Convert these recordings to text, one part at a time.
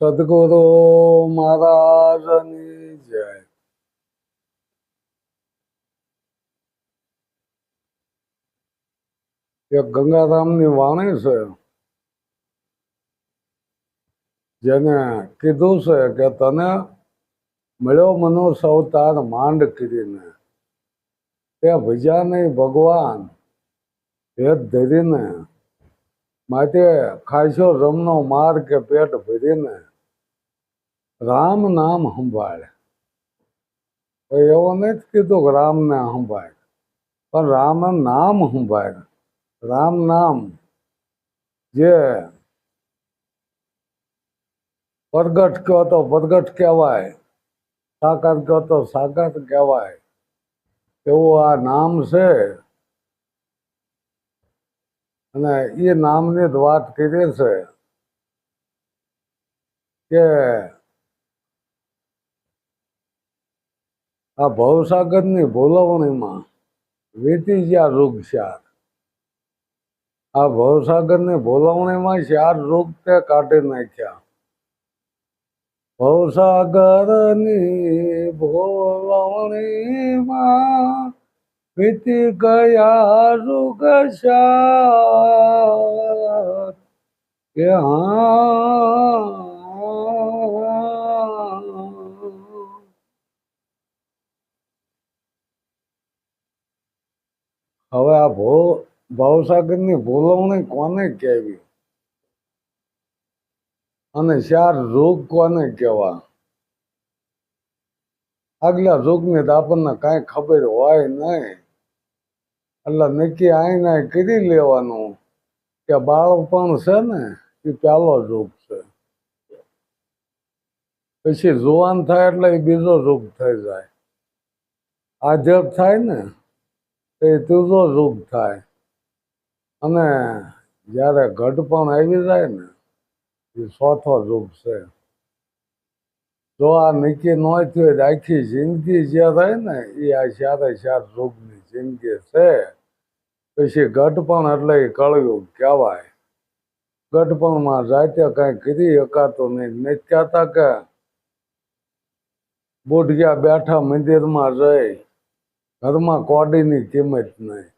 સદગુરુ મહારાજની જય. એક ગંગારામની વાણી છે, જેને કીધું છે કે તને મળ્યો મનો સૌ તાર માંડ કરીને. તે ભજા નહીં ભગવાન, ભેદ ધરીને માટે ખાશો રમનો માર કે પેટ ભરીને રામ નામ સંભાળે. એવો નથી કીધું કે રામને સંભાળ. પણ રામ નામ સંભાળ. રામ નામ જે પ્રગટ કહો તો પ્રગટ કહેવાય, સાકાર કહો તો સાકાર કહેવાય. એવું આ નામ છે અને એ નામની જ વાત કરી છે કે આ ભવસાગરની વેતી જ્યાં ગયા રૂગશાર આ ભવસાગરની ભોલવણીમાં ચાર રૂગ તે કાઢી નાખ્યા. ભવસાગરની ભોલવણીમાં વીતી ગયા હા. હવે આ ભો, ભાવસાગરની ભૂલવણી કોને કહેવી? અને ચાર રોગ કોને કહેવા? આગલા રોગની તો આપણને કાંઈ ખબર હોય નહીં. એટલે નક્કી આઈને કરી લેવાનું કે બાળપણ છે ને, એ પહેલો રૂપ છે. પછી જુવાન થાય એટલે એ બીજો રૂપ થઈ જાય. આધેડ થાય ને, તો એ ત્રીજો રૂપ થાય. અને જ્યારે ઘટપણ આવી જાય ને, એ ચોથો રૂપ છે. જો આ નક્કી ન થયું, આખી જિંદગી જે રહે ને, એ આ ચારે ચાર રૂપની જિંદગી છે. પછી ગઢપણ એટલે એ કહેવાય. ગઢપણમાં જાતે કાંઈ કીધી શકાતું નહીં. કહેતા કે બુઢિયા બેઠા મંદિરમાં જઈ ઘરમાં કોડીની કિંમત નહીં.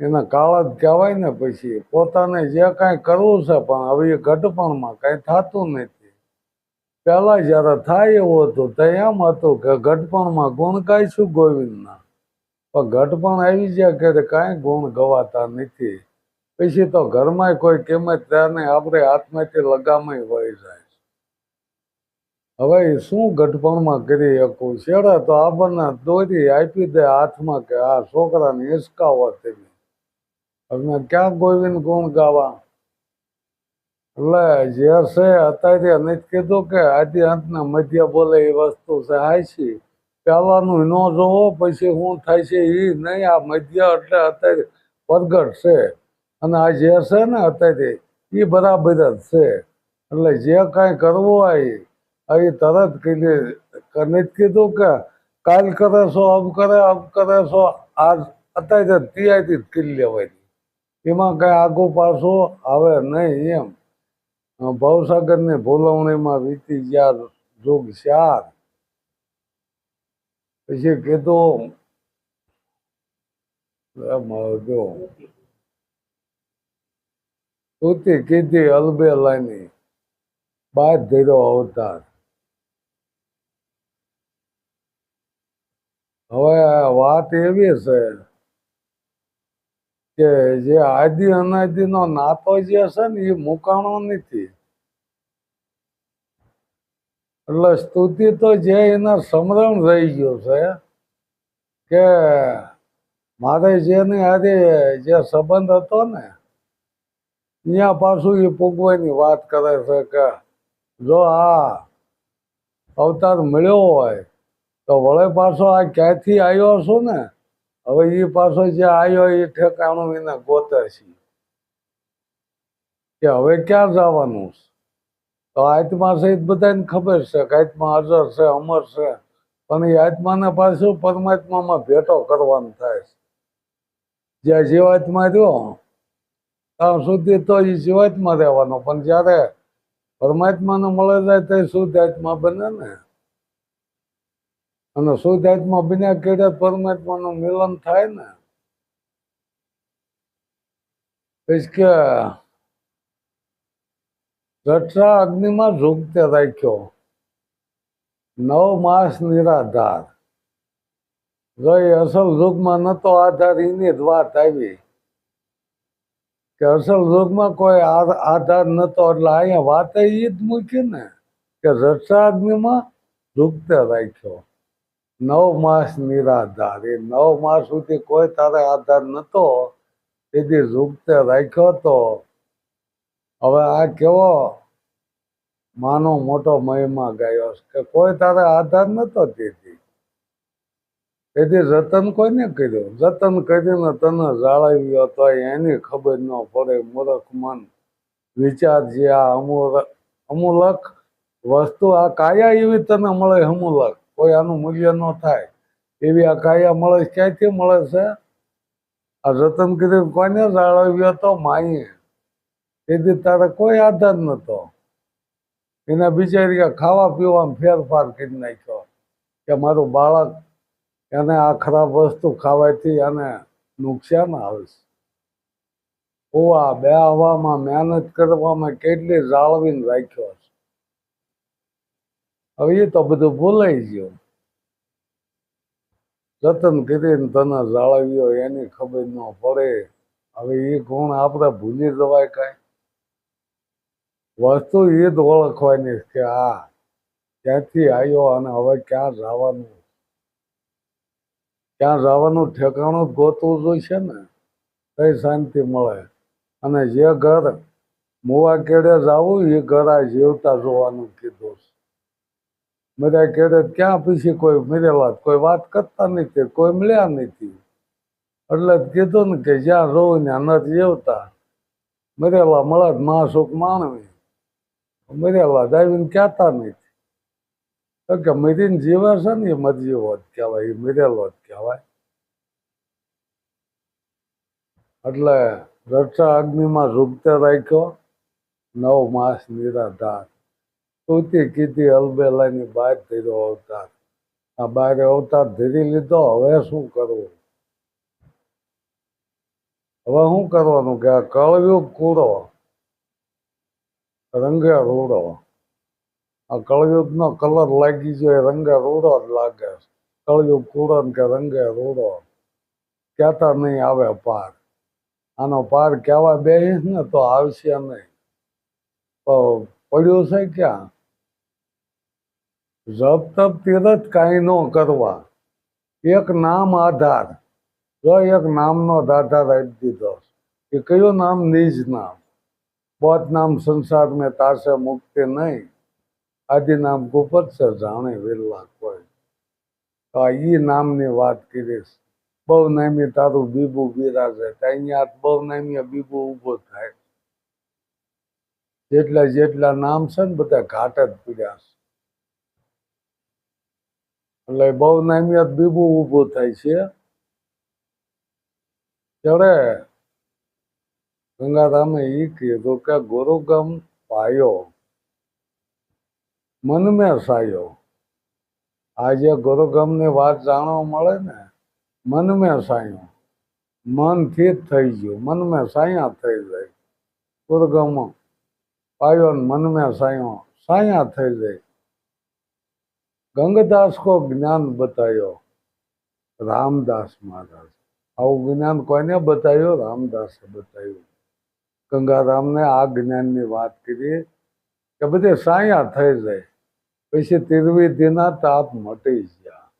એના કાળ જ કહેવાય ને પછી. પોતાને જે કાંઈ કરવું છે પણ હવે એ ઘટપણમાં કાંઈ થતું નથી. પહેલાં જ્યારે થાય એવું હતું તો એમ હતું કે ઘટપણમાં ગુણ કાંઈ શું ગોવિંદના? પણ ઘટપણ આવી જ્યાં ઘરે કાંઈ ગુણ ગવાતા નથી. પછી તો ઘરમાં કોઈ કિંમત ત્યારે આપણે હાથમાંથી લગામય વહી જાય હવે શું ઘટપણમાં કરી શકું? છેડે તો આપણને દોરી આપી દે હાથમાં કે આ છોકરાને હિસકાવો તમે. હવે ક્યાં ગોવિંદ ગુણ ગાવા? એટલે જે છે, અત્યારે નથી કીધું કે આદિ અંતના મધ્ય બોલે એ વસ્તુ છે હાચી પહેલાનું ન જોવો, પછી શું થાય છે એ નહીં. આ મધ્ય એટલે અત્યારે પ્રગટ છે. અને આ જે છે ને અત્યારે એ બરાબર જ છે. એટલે જે કાંઈ કરવું હોય એ તરત કીધી જ કીધું કે કાલ કરે છો અબ કરે અબ કરે છો આજ અત્યારે તિયાથી જ કરી લેવાય એમાં કાંઈ આગું પાછું આવે નહીં એમ. ભવસાગરની ભૂલવણીમાં વીતી ગયા જોગ ચાર પછી કીધું બાદ ધીરો અવતાર. હવે વાત એવી છે કે જે આદિ અનાદિનો નાતો જે છે ને, એ મુકાણો નથી. એટલે સ્તુતિ તો જે એના સમરણ રહી ગયો છે કે મારે જેની હારે જે સંબંધ હતો ને ત્યાં પાછું એ પૂગવાની વાત કરે છે કે જો આ અવતાર મળ્યો હોય, તો વળે પાછો આ ક્યાંથી આવ્યો છું ને? હવે એ પાછો જે આવ્યો એ ઠેકાણું એને ગોતે છે. કે હવે ક્યાં જવાનું છે? તો આત્મા સહિત બધાને ખબર છે કે આત્મા હાજર છે, અમર છે. પણ એ આત્માને પાછું પરમાત્મામાં ભેટો કરવાનો થાય છે. જ્યાં જીવાત્મા રહ્યો, ત્યાં સુધી તો એ જીવાત્મા રહેવાનો. પણ જ્યારે પરમાત્માને મળે જાય, તો શુદ્ધ આત્મા બને ને. અને શુદ્ધ આત્મા બન્યા કેડે પરમાત્માનું મિલન થાય ને. પછી કે રક્ષા અગ્નિમાં ઝૂકતે રાખ્યો. નવ માસ નિરાધાર. ગઈ અસલ યુગમાં નતો આધાર, એની જ વાત આવી. કે અસલ યુગમાં કોઈ આધાર નતો એટલે અહીંયા વાત એ જ મૂકી ને, કે રક્ષાગ્નિમાં ઝૂકતે રાખ્યો. નવ માસ નિરાધાર. એ નવ માસ સુધી કોઈ તારે આધાર નતો તેથી ઝૂકતે રાખ્યો તો હવે આ કેવો માનો મોટો મહિમા ગાયો કે કોઈ તારે આધાર નતો તેથી તેથી જતન કોઈને કર્યું? જતન કરીને તને જાળવ્યો તો એની ખબર ન પડે, મૂર્ખ મન. વિચાર જે આ અમૂલ, અમૂલક વસ્તુ, આ કાયા એવી તને મળે અમૂલક? કોઈ આનું મૂલ્ય ન થાય. એવી આ કાયા મળે. ક્યાંથી મળે છે? આ જતન કીધું કોને જાળવ્યો તો માઈએ તેથી તારે કોઈ આધાર નતો. એના બિચારી ખાવા પીવામાં ફેરફાર કરી નાખ્યો કે મારું બાળક એને આ ખરાબ વસ્તુ ખાવાથી એને નુકસાન આવે છે. ઓવા બે હવામાં મહેનત કરવામાં કેટલી જાળવીને રાખ્યો છે. હવે એ તો બધું ભૂલાઈ ગયું. જતન કરીને તને જાળવ્યો, એની ખબર ન પડે. હવે એ ગુણ આપણે ભૂલી જવાય કાંઈ. વસ્તુ એ જ ઓળખવાની કે આ ક્યાંથી આવ્યો અને હવે ક્યાં જવાનું? ક્યાં જવાનું ઠેકાણું ગોતવું જોઈશે ને કઈ શાંતિ મળે. અને જે ઘર મુવા કેડે જવું એ ઘર આ જીવતા જોવાનું કીધું મર્યા કેડે ક્યાં પછી કોઈ મરેલા કોઈ વાત કરતા નથી, કોઈ મળ્યા નથી. એટલે કીધું ને કે જ્યાં રહું ને નથી જીવતા. મરેલા મળે જ મા સુખ માણવી. મરેલા દાવીને કહેતા નથી તો કે મરીને જીવે છે ને એ મરજીવો જ કહેવાય એ મરેલો જ કહેવાય એટલે રક્ષા અગ્નિમાં રૂપતે રાખ્યો નવ માસ નિરાધાર તુતી કીધી અલબેલાની બહાર ધીરો અવતાર આ બહાર અવતાર ધીરી લીધો હવે શું કરવું હવે શું કરવાનું કે આ કળવ્યું કૂડો રંગે રૂડો. આ કળયુગનો કલર લાગી ગયો, એ રંગે રૂડો જ લાગે. કળયુગ કૂડો કે રંગે રૂડો. કહેતા નહીં આવે પાર. આનો પાર કહેવા બેસીશ ને તો આવશે નહીં. તો પડ્યું છે ક્યાં? જપ તપ તીરથ કાંઈ ન કરવા. એક નામ આધાર. જો એક નામનો આધાર આપી દીધો એ કયું નામ? નિજ નામ. बहुत नाम संसार में तासे मुक्ति नहीं આદિ નામ ગુપત છે જાણે વેલા કોઈ તો આ ઈ નામની વાત કરીશ બહુ નામી તારું બીબુ બિરાજે તો અહીંયા બહુ નામી બીબુ ઊભો થાય જેટલા જેટલા નામ છે ને બધા ઘાટ જ પીડ્યા છે એટલે બહુ નામી બીબુ ઊભો થાય છે ત્યારે ગંગારામે એ કીધું કે ગુરુગમ પાયો. મન મેં સાયો. આજે ગુરુગમની વાત જાણવા મળે ને મન સાયો. મનથી જ થઈ ગયું મન સાયા થઈ જાય. ગુરુગમ પાયો ને મન મેં સાયો, સાયા થઈ જાય. ગંગદાસ કો જ્ઞાન બતાયો, રામદાસ મહારાજ. આવું જ્ઞાન કોઈને બતાવ્યું? રામદાસે બતાવ્યું. ગંગારામને આ જ્ઞાનની વાત કરી કે બધે સાયા થઈ જાય. પછી તિરવી દિના તાપ મટી ગયા.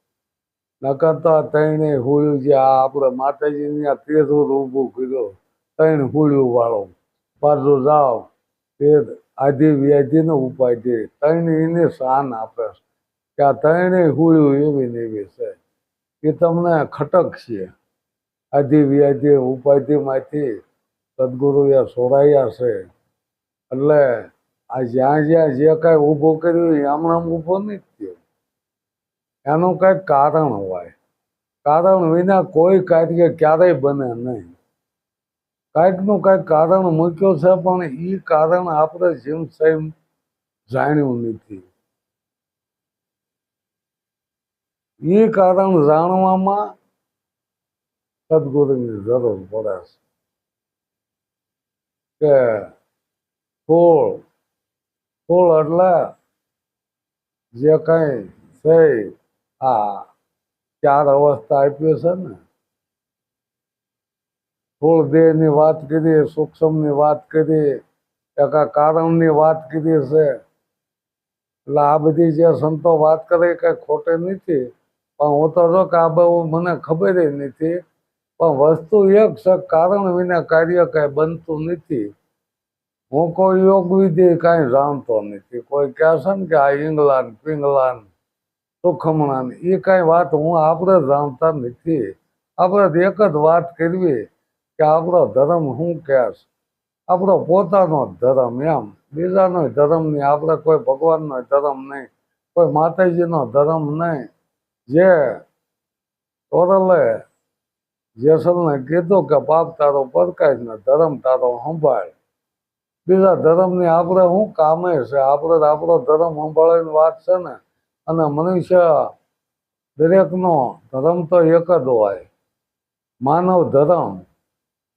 નકર તો આ હુળ્યું જે આ આપણે માતાજીની આ તેજુર ઊભું કર્યો. તૈણ હુળ્યું વાળો પાછો જાઓ. તે આધી વ્યાધિનો ઉપાય દે તૈણ એને શાન આપે કે આ તૈણે હુળ્યું એવી ને એવી છે. એ તમને ખટક છે. આધી વ્યાધિ ઉપાધિમાંથી સદગુરુએ સોરાયા છે. એટલે આ જ્યાં જ્યાં જે કાંઈ ઊભું કર્યું એ હમણાં ઊભો નથી થયો. એનું કંઈક કારણ હોય. કારણ વિના કોઈ કાર્ય ક્યારેય બને નહીં. કાંઈકનું કાંઈક કારણ મૂક્યું છે, પણ એ કારણ આપણે જેમ સેમ જાણ્યું નથી. એ કારણ જાણવામાં સદગુરુની જરૂર પડે છે. કે ફૂલ ફૂલ એટલે જે કઈ છે આ ચાર અવસ્થા આપ્યો છે ને. ફૂળ દેહની વાત કરી સૂક્ષ્મની વાત કરી એકા કારણની વાત કરી છે. એટલે આ બધી જે સંતો વાત કરે એ કઈ ખોટી નથી. પણ હું તો જો કે આ બહુ મને ખબર નથી પણ વસ્તુ એક કારણ વિના કાર્ય કઈ બનતું નથી. હું કોઈ યોગ વિધિ કાંઈ જાણતો નથી. કોઈ કહેશે ને કે આ ઇંગ્લેન્ડ પિંગલાન, સુખમણાન એ કાંઈ વાત હું આપણે જાણતા નથી. આપણે એક જ વાત કરવી કે આપણો ધર્મ શું કહેશ આપણો પોતાનો ધર્મ એમ. બીજાનો ધર્મ નહીં. આપણે કોઈ ભગવાનનો ધર્મ નહીં. કોઈ માતાજીનો ધર્મ નહીં. જે ઓરલે જેસલને કીધું કે, બાપ તારો પરકાય ને ધર્મ તારો સંભાળ. બીજા ધર્મની આપણે શું કામે છે? આપણે આપણો ધર્મ સંભાળવાની વાત છે ને. અને મનુષ્ય દરેકનો ધર્મ તો એક જ હોય. માનવ ધર્મ.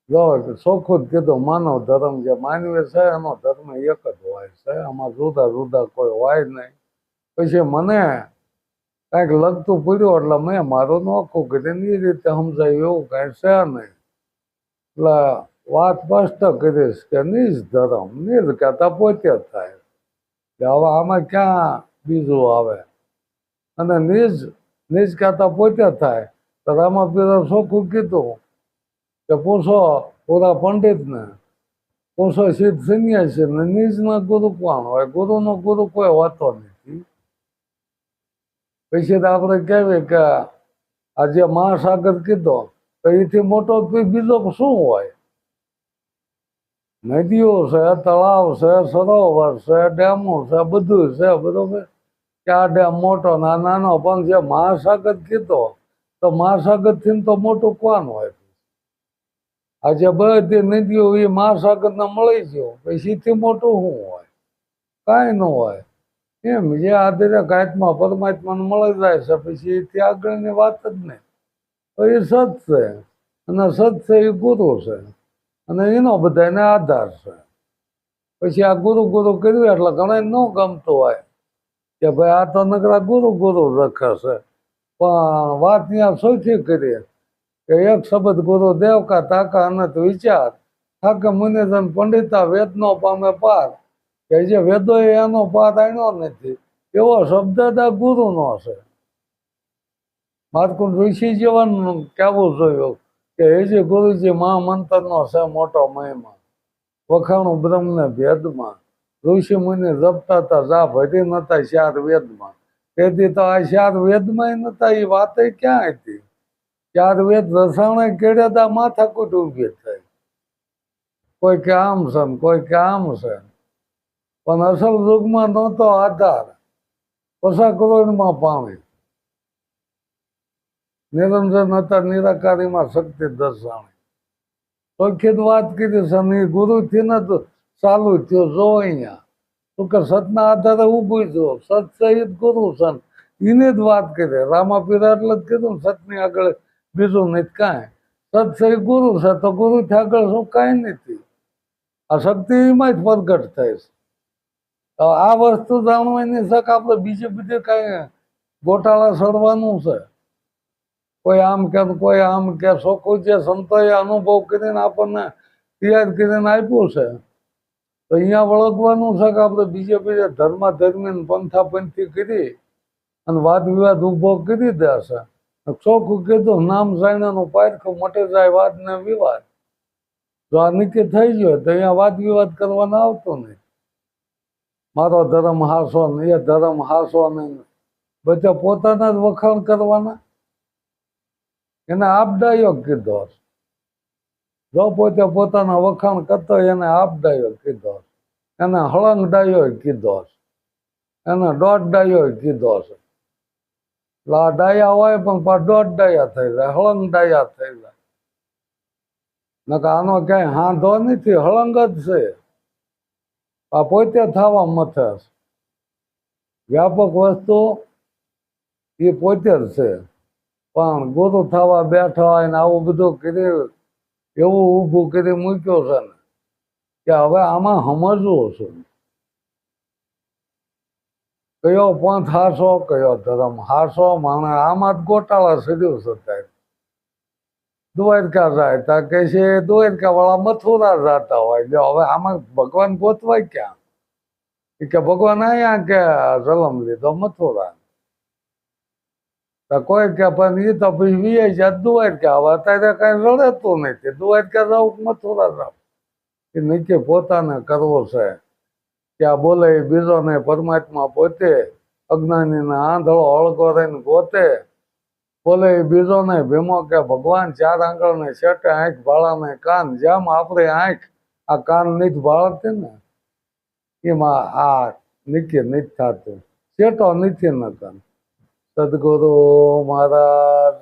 જો ચોખ્ખું જ કીધું, માનવ ધર્મ જે માનવી છે, એનો ધર્મ એક જ હોય છે. આમાં જુદા જુદા કોઈ હોય નહીં. પછી મને કાંઈક લગતું પડ્યું એટલે મેં મારું નોખું કરીને એ રીતે સમજાયું, એવું કાંઈ છે નહીં. એટલે વાત સ્પષ્ટ કરીશ કે નિજ ધર્મ નિજ કહેતા પોતે થાય. કે હવે આમાં ક્યાં બીજું આવે? અને નિજ નિજ કહેતા પોતે થાય. તો રામા પીરા ચોખ્ખું કીધું કે પૂછો પૂરા પંડિતને, પૂછો સિદ્ધ સંન્યાસી ને નિજના ગુરુ કોણ હોય? ગુરુનો ગુરુ કોઈ હોતો નથી પછી આપણે કહેવી કે આ જે મહાસાગર કીધો, તો એથી મોટો બીજો શું હોય? નદીઓ છે, તળાવ છે, સરોવર છે, ડેમો છે, બધું છે, બરોબર? કે આ ડેમ મોટો ના નાનો, પણ જે મહાસાગર કીધો, તો મહાસાગરથી તો મોટું કોણ હોય? આજે બધી નદીઓ એ મહાસાગર ને મળી ગયો પછી મોટું શું હોય? કાંઈ ન હોય. એમ, જે આ દરેક આત્મા પરમાત્માને મળી જાય છે, પછી એથી આગળની વાત જ નહીં. તો એ સત છે, અને સત છે એ ગુરુ છે, અને એનો બધાને આધાર છે. પછી આ ગુરુ ગુરુ કર્યું એટલે ઘણા ન ગમતું હોય કે ભાઈ આ તો નકરા ગુરુ ગુરુ રખે છે. પણ વાત ત્યાં સૌથી કરીએ કે એક શબ્દ ગુરુ દેવકા તાકા અનત વિચાર. થાકે મુનિજન પંડિતા વેદનો પામે પાર. કે જે વેદો એનો પાર આણ્યો નથી, એવો શબ્દ ગુરુનો છે. મારકુંડ ઋષિ જેવાનું કહેવું જોયું કે એ જે ગુરુજી મહામંત્રનો છે મોટો મહિમા, વખાણું બ્રહ્મને ભેદમાં, ઋષિ મુનિ જપતા હતા જા ભરી નતા ચાર વેદમાં. તેથી તો આ ચાર વેદમાં નતા એ વાત ક્યાં હતી? ચાર વેદ રસાણે કેળ્યા હતા માથાકૂટ ઊભી થઈ. કોઈ કે આમ છે કોઈ કે આમ છે પણ અસલ યુગમાં નહોતો આધાર. પસા કરોડમાં પામી. નિરંજન હતા નિરાકારીમાં શક્તિ દર્શાણી જ વાત કીધી એ ગુરુથી ને ચાલુ થયો, જો અહીંયા. તો કે, સતના આધારે ઊભું થયો સત સહિત ગુરુ, સન. એની જ વાત કરી. રામાપીરા એટલે જ કીધું, સતની આગળ બીજું નથી કાંઈ. સત સહિત ગુરુ છે તો ગુરુથી આગળ શું કાંઈ નથી. આ શક્તિ એમાં જ પ્રગટ થાય છે. આ વસ્તુ જાણવાની શક આપણે બીજે બીજે કઈ ગોટાળા સડવાનું છે. કોઈ આમ કે કોઈ આમ કે ચોખ્ખું જે સંતોએ અનુભવ કરીને આપણને તૈયાર કરીને આપ્યું છે. તો અહીંયા વળગવાનું છે કે આપણે બીજે બીજે ધર્મા ધર્મી પંથા પંથી કરી અને વાદ વિવાદ ઊભો કરી દે છે. ચોખ્ખું કીધું, નામ જાણ્યાનું પારખું મટે જાય વાદ ને વિવાદ. જો આ નક્કી થઈ ગયો તો અહીંયા વાદ વિવાદ કરવાનો આવતો નહીં. મારો ધર્મ હાસો ને એ ધર્મ હાસો નહીં બધા પોતાના જ વખાણ કરવાના. એને આપદાયક કીધો જો પોતે પોતાના વખાણ કરતો એને આપદાયક કીધો એને હળંગ ડાયો કીધો એને દોઢ ડાયો કીધો છે. એટલે આ ડાયા હોય પણ દોઢ ડાયા થઈ જાય હળંગ ડાયા થઈ જાય નકા આનો ક્યાંય હાંધો નથી, હળંગ જ છે. પોતે થવા મથે વ્યાપક વસ્તુ એ પોતે જ છે. પણ ગોતો થવા બેઠા હોય ને આવું બધું કરી, એવું ઊભું કરી મૂક્યો છે ને, કે હવે આમાં સમજવું છે. કયો પંથ હાસો કયો ધર્મ હાસો માણે આમાં જ ગોટાળા સર્યું છે ત્યારે દ્વારકા જાય કે છે દ્વારકા વાળા મથુરા રહેતા હોય. જો હવે આમાં ભગવાન ગોતવાય ક્યાં? એ કે ભગવાન અહીંયા કે જલમ લીધો મથુરા. તો કોઈ કે પણ એ તો પછી વીઆઈ જાય દ્વારકા. હવે અત્યારે કઈ રડતું નથી. દ્વારકા કે મથુરા જાવ? એ નીચે પોતાને કરવો છે. ત્યાં બોલે એ બીજો ને પરમાત્મા પોતે અજ્ઞાનીને આંધળો હળકો રહીને ગોતે. બોલે બીજો ને ભીમો કે ભગવાન ચાર આંગળ ને શેટે આંખ ભાળા ને કાન, જેમ આપણે આંખ, આ કાન નીચ ભાળતી ને, એમાં આ નિત્ય નીચ થતું. શેટો નિત્ય ન કાન સદગુરુ મહારાજ